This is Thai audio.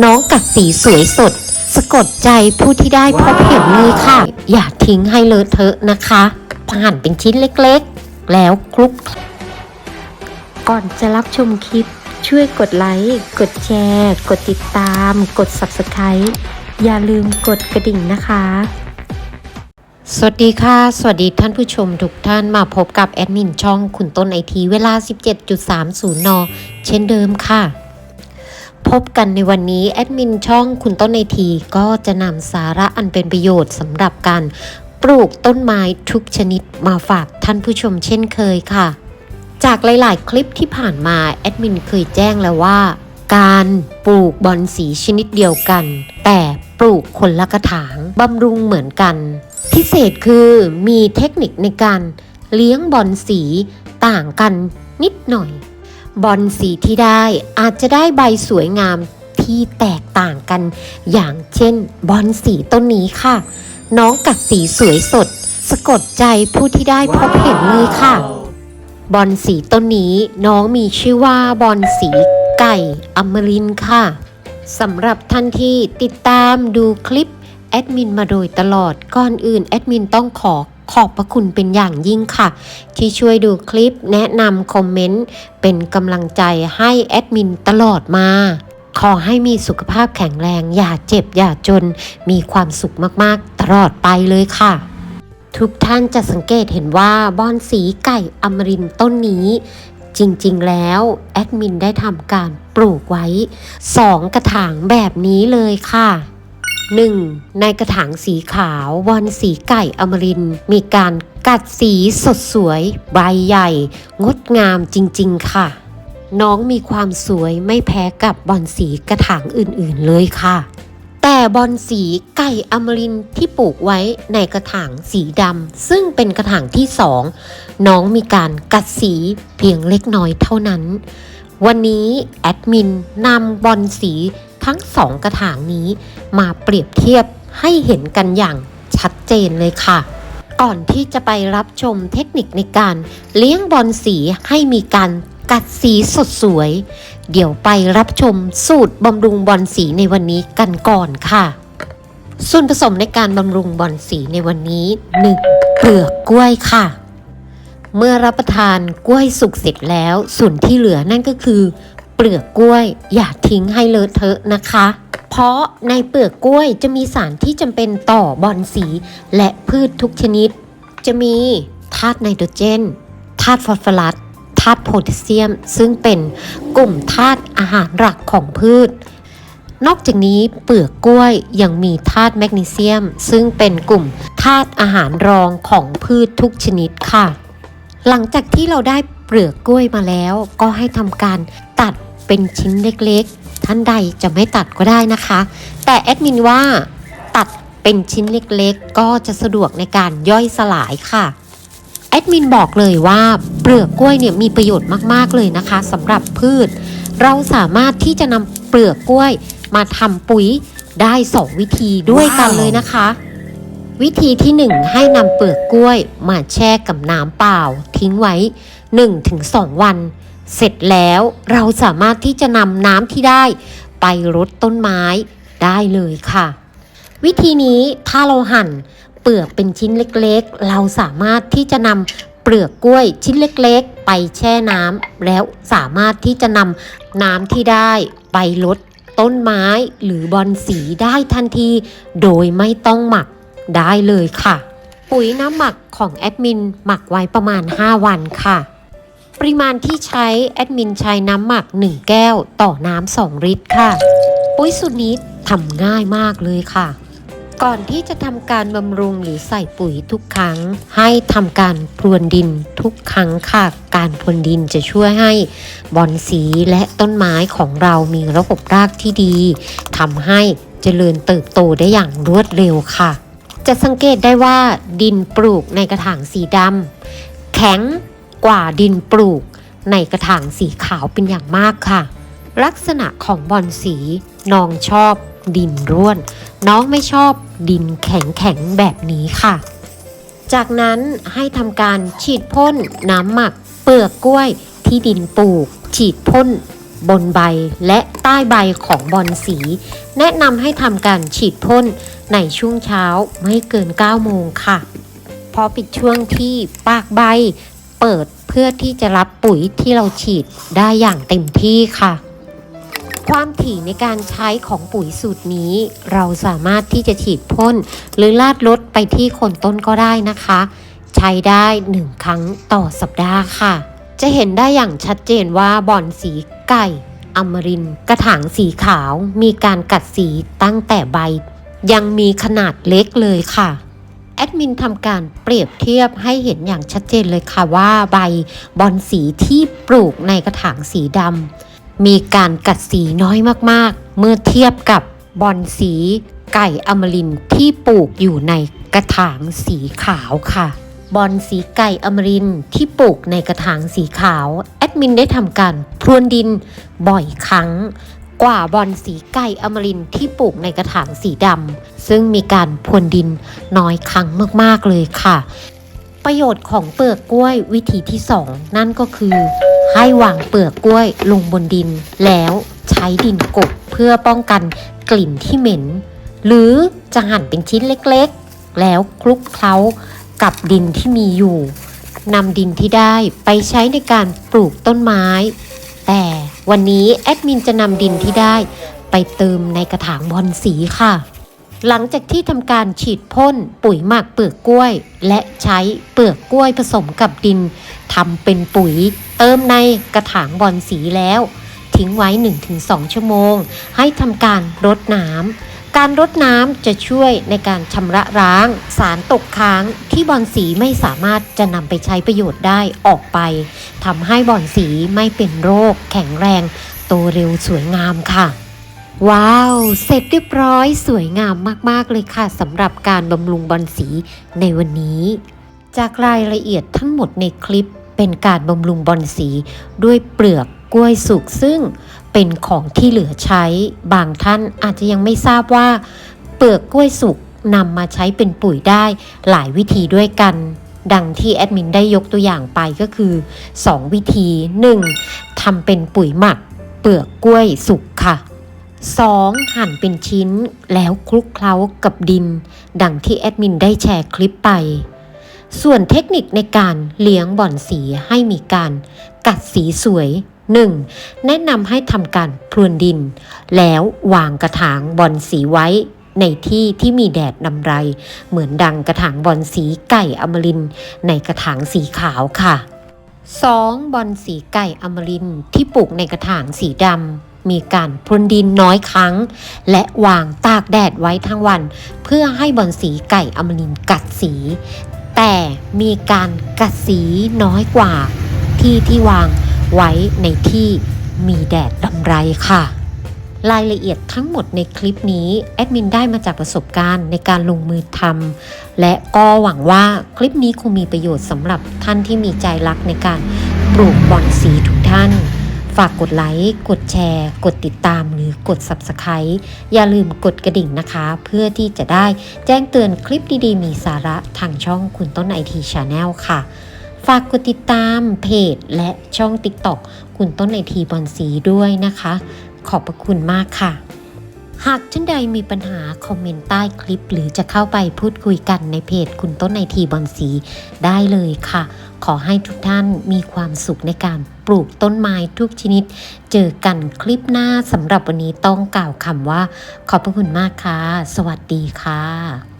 น้องกัดสีสวยสด สะกดใจผู้ที่ได้พบเห็นเลยค่ะ อย่าทิ้งให้เลอะเทอะนะคะหั่นเป็นชิ้นเล็กๆ แล้วคลุก ก่อนจะรับชมคลิป ช่วยกดไลค์ กดแชร์ กดติดตาม กด Subscribe อย่าลืมกดกระดิ่งนะคะ สวัสดีค่ะ สวัสดีท่านผู้ชมทุกท่านมาพบกับแอดมินช่องคุณต้นไอทีเวลา 17.30 น เช่นเดิมค่ะ พบกันในวันนี้แอดมินช่องคุณต้นไอทีก็จะนำสาระอันเป็นประโยชน์สำหรับการปลูกต้นไม้ทุกชนิดมาฝากท่านผู้ชมเช่นเคยค่ะ จากหลาย ๆ คลิปที่ผ่านมาแอดมินเคยแจ้งแล้วว่า การปลูกบอนสีชนิดเดียวกัน แต่ปลูกคนละกระถางบำรุงเหมือนกัน พิเศษคือมีเทคนิคในการเลี้ยงบอนสีต่างกันนิดหน่อย บอนสีที่ได้อาจจะได้ใบสวยงามที่แตกต่างกัน อย่างเช่น บอนสีต้นนี้ค่ะ น้องกัดสีสวยสด สะกดใจผู้ที่ได้พบเห็นเลยค่ะ บอนสีต้นนี้น้องมีชื่อว่าบอนสีไก่อมรินค่ะสำหรับท่านที่ติดตามดูคลิปแอดมินมาโดยตลอดก่อนอื่นแอดมินต้องขอ ขอบพระคุณเป็นอย่างยิ่งค่ะ ที่ช่วยดูคลิปแนะนำคอมเมนต์เป็นกำลังใจให้แอดมินตลอดมาขอให้มีสุขภาพแข็งแรง อย่าเจ็บ อย่าจน มีความสุขมาก ๆ ตลอดไปเลยค่ะ ทุกท่านจะสังเกตเห็นว่าบอนสีไก่อมรินต้นนี้ จริง ๆ แล้ว แอดมินได้ทำการปลูกไว้ 2 กระถางแบบนี้เลยค่ะ 1. ในกระถางสีขาวบอนสีไก่อมรินมีการกัดสีสดสวย ใบใหญ่ งดงามจริงๆค่ะ น้องมีความสวยไม่แพ้กับบอนสีกระถางอื่นๆเลยค่ะ แต่บอนสีไก่อมรินที่ปลูกไว้ในกระถางสีดำซึ่งเป็นกระถางที่สองน้องมีการกัดสีเพียงเล็กน้อยเท่านั้น วันนี้แอดมินนำบอนสี ทั้งสองกระถางนี้มาเปรียบเทียบให้เห็นกันอย่างชัดเจนเลยค่ะ ก่อนที่จะไปรับชมเทคนิคในการเลี้ยงบอนสีให้มีการกัดสีสดสวย เดี๋ยวไปรับชมสูตรบำรุงบอนสีในวันนี้กันก่อนค่ะ ส่วนผสมในการบำรุงบอนสีในวันนี้ 1. เปลือกกล้วยค่ะ เมื่อรับประทานกล้วยสุกเสร็จแล้ว ส่วนที่เหลือนั่นก็คือ เปลือกกล้วย อย่าทิ้งให้เลอะเทอะนะคะ เพราะในเปลือกกล้วยจะมีสารที่จำเป็นต่อบอนสี และพืชทุกชนิด จะมีธาตุไนโตรเจนธาตุฟอสฟอรัสธาตุโพแทสเซียม ซึ่งเป็นกลุ่มธาตุอาหารหลักของพืช นอกจากนี้เปลือกกล้วยยังมีธาตุแมกนีเซียม ซึ่งเป็นกลุ่มธาตุอาหารรองของพืชทุกชนิดค่ะ หลังจากที่เราได้เปลือกกล้วยมาแล้ว ก็ให้ทำการตัด เป็นชิ้นเล็กๆ ท่านใดจะไม่ตัดก็ได้นะคะ แต่แอดมินว่าตัดเป็นชิ้นเล็กๆ ก็จะสะดวกในการย่อยสลายค่ะแอดมินบอกเลยว่าเปลือกกล้วยเนี่ยมีประโยชน์มากๆเลยนะคะสำหรับพืช เราสามารถที่จะนำเปลือกกล้วยมาทำปุ๋ยได้สองวิธีด้วยกันเลยนะคะ วิธีที่1ให้นำเปลือกกล้วยมาแช่กับน้ำเปล่า ทิ้งไว้ 1-2 วัน เสร็จแล้วเราสามารถที่จะนำน้ำที่ได้ ไปรดต้นไม้ได้เลยค่ะ วิธีนี้ถ้าเราหั่นเปลือกเป็นชิ้นเล็กๆ เราสามารถที่จะนำเปลือกกล้วยชิ้นเล็กๆ ไปแช่น้ำแล้วสามารถที่จะนำน้ำที่ได้ไปลดต้นไม้หรือบอนสีได้ทันที โดยไม่ต้องหมักได้เลยค่ะ ปุ๋ยน้ำหมักของแอดมินหมักไว้ประมาณ 5 วันค่ะ ปริมาณที่ใช้แอดมินใช้น้ำหมัก 1 แก้วต่อน้ำ2ลิตรค่ะ ปุ๋ยสูตรนี้ทำง่ายมากเลยค่ะ ก่อนที่จะทำการบำรุงหรือใส่ปุ๋ยทุกครั้ง ให้ทำการพรวนดินทุกครั้งค่ะ การพรวนดินจะช่วยให้บอนสีและต้นไม้ของเรามีระบบรากที่ดีทำให้เจริญเติบโตได้อย่างรวดเร็วค่ะ จะสังเกตได้ว่าดินปลูกในกระถางสีดำแข็ง กว่าดินปลูก ในกระถางสีขาวเป็นอย่างมากค่ะ ลักษณะของบอนสีน้องชอบดินร่วน น้องไม่ชอบดินแข็งๆแบบนี้ค่ะ จากนั้นให้ทำการฉีดพ่นน้ำหมัก เปลือกกล้วยที่ดินปลูก ฉีดพ่นบนใบและใต้ใบของบอนสี แนะนำให้ทำการฉีดพ่นในช่วงเช้าไม่เกิน 9 โมงค่ะ พอปิดช่วงที่ปากใบ เปิดเพื่อที่จะรับปุ๋ยที่เราฉีดได้อย่างเต็มที่ค่ะ ความถี่ในการใช้ของปุ๋ยสูตรนี้ เราสามารถที่จะฉีดพ่นหรือลาดลดไปที่โคนต้นก็ได้นะคะ ใช้ได้หนึ่งครั้งต่อสัปดาห์ค่ะ จะเห็นได้อย่างชัดเจนว่าบอนสีไก่อมรินกระถางสีขาวมีการกัดสีตั้งแต่ใบ ยังมีขนาดเล็กเลยค่ะ แอดมินทำการเปรียบเทียบให้เห็นอย่างชัดเจนเลยค่ะว่าใบบอนสีที่ปลูกในกระถางสีดำมีการกัดสีน้อยมากๆ เมื่อเทียบกับบอนสีไก่อมรินที่ปลูกอยู่ในกระถางสีขาวค่ะ บอนสีไก่อมรินที่ปลูกในกระถางสีขาว แอดมินได้ทำการพรวนดินบ่อยครั้ง กว่าบอนสีไก่อมรินที่ปลูกในกระถางสีดำซึ่งมีการพรวนดินน้อยครั้งมากๆเลยค่ะ ประโยชน์ของเปลือกกล้วยวิธีที่2นั่นก็คือ ให้วางเปลือกกล้วยลงบนดิน แล้วใช้ดินกบเพื่อป้องกันกลิ่นที่เหม็น หรือจะหั่นเป็นชิ้นเล็กๆ แล้วคลุกเคล้ากับดินที่มีอยู่นำดินที่ได้ไปใช้ในการปลูกต้นไม้ แต่วันนี้แอดมินจะนำดินที่ได้ไปเติมในกระถางบอนสีค่ะ หลังจากที่ทำการฉีดพ่นปุ๋ยหมักเปลือกกล้วย และใช้เปลือกกล้วยผสมกับดินทำเป็นปุ๋ย เติมในกระถางบอนสีแล้ว ทิ้งไว้ 1-2 ชั่วโมง ให้ทำการรดน้ำ การรดน้ำจะช่วยในการชำระร้าง สารตกค้างที่บอนสีไม่สามารถจะนำไปใช้ประโยชน์ได้ออกไปทำให้บอนสีไม่เป็นโรค แข็งแรง โตเร็วสวยงามค่ะ ว้าว เสร็จเรียบร้อยสวยงามมากๆเลยค่ะสำหรับการบำรุงบอนสีในวันนี้ จากรายละเอียดทั้งหมดในคลิปเป็นการบำรุงบอนสีด้วยเปลือก กล้วยสุกซึ่งเป็นของที่เหลือใช้ บางท่านอาจจะยังไม่ทราบว่า เปลือกกล้วยสุกนำมาใช้เป็นปุ๋ยได้หลายวิธีด้วยกัน ดังที่แอดมินได้ยกตัวอย่างไปก็คือ 2 วิธี 1. ทำเป็นปุ๋ยหมัก เปลือกกล้วยสุกค่ะ 2. หั่นเป็นชิ้นแล้วคลุกเคล้ากับดิน ดังที่แอดมินได้แชร์คลิปไป ส่วนเทคนิคในการเลี้ยงบ่อนสีให้มีการกัดสีสวย 1. แนะนำให้ทำการพรวนดิน แล้ววางกระถางบอนสีไว้ในที่ที่มีแดดนำไร เหมือนดังกระถางบอนสีไก่อมรินในกระถางสีขาวค่ะ 2. บอนสีไก่อมรินที่ปลูกในกระถางสีดำมีการพรวนดินน้อยครั้ง และวางตากแดดไว้ทั้งวัน เพื่อให้บอนสีไก่อมรินกัดสี แต่มีการกัดสีน้อยกว่า ที่ที่วาง ไว้ในที่มีแดดดำไรค่ะ รายละเอียดทั้งหมดในคลิปนี้แอดมินได้มาจากประสบการณ์ในการลงมือทำและก็หวังว่าคลิปนี้คงมีประโยชน์สำหรับท่านที่มีใจรักในการปลูกบอนสีทุกท่าน ฝากกดไลค์ กดแชร์ กดติดตามหรือกด Subscribe อย่าลืมกดกระดิ่งนะคะ เพื่อที่จะได้แจ้งเตือนคลิปดีๆ มีสาระทางช่องคุณต้นไอทีชาแนลค่ะ ฝากกดติดตามเพจและช่อง TikTok คุณต้นไอทีบอนสีด้วยนะคะ ขอบพระคุณมากค่ะ หากท่านใดมีปัญหาคอมเมนต์ใต้คลิป หรือจะเข้าไปพูดคุยกันในเพจคุณต้นไอทีบอนสีได้เลยค่ะ ขอให้ทุกท่านมีความสุขในการปลูกต้นไม้ทุกชนิด เจอกันคลิปหน้าสำหรับวันนี้ต้องกล่าวคำว่า ขอบพระคุณมากค่ะ สวัสดีค่ะ